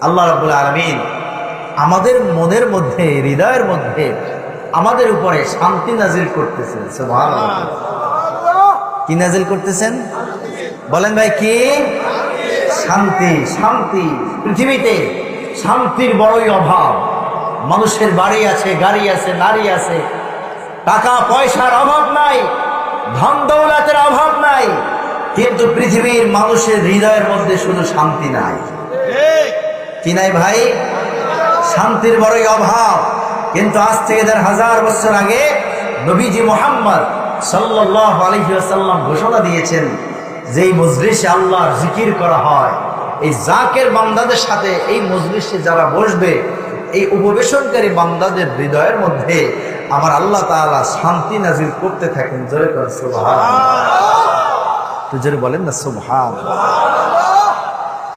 আল্লাহ রাব্বুল আলামিন আমাদের মনের মধ্যে, হৃদয়ের মধ্যে আমাদের উপরে শান্তি নাজিল করতেছেন কি নাজিল করতেছেন? বলেন ভাই, কি? শান্তি শান্তি। পৃথিবীতে শান্তির বড়ই অভাব। মানুষের বাড়ি আছে, গাড়ি আছে, নারী আছে। টাকা পয়সার অভাব নাই। ধন দৌলতের অভাব কিন্তু পৃথিবীর মানুষের হৃদয়ের মধ্যে শুধু শান্তি নাই। কি নাই ভাই? শান্তির বড়ই অভাব। কিন্তু আজ থেকে দেড় হাজার বছর আগে নবীজি মোহাম্মদ সাল্লাহ আলহিহাসাল্লাম ঘোষণা দিয়েছেন যেই মজলিসে আল্লাহর জিকির করা হয়। এই জাকের বান্দাদের সাথে এই মজলিসে যারা বসবে এই উপবেশনকারী বান্দাদের হৃদয়ের মধ্যে আমার আল্লাহ তাআলা শান্তি নাজির করতে থাকেন। জোরে করেন সুবহান তো জোরে বলেন না সুবহান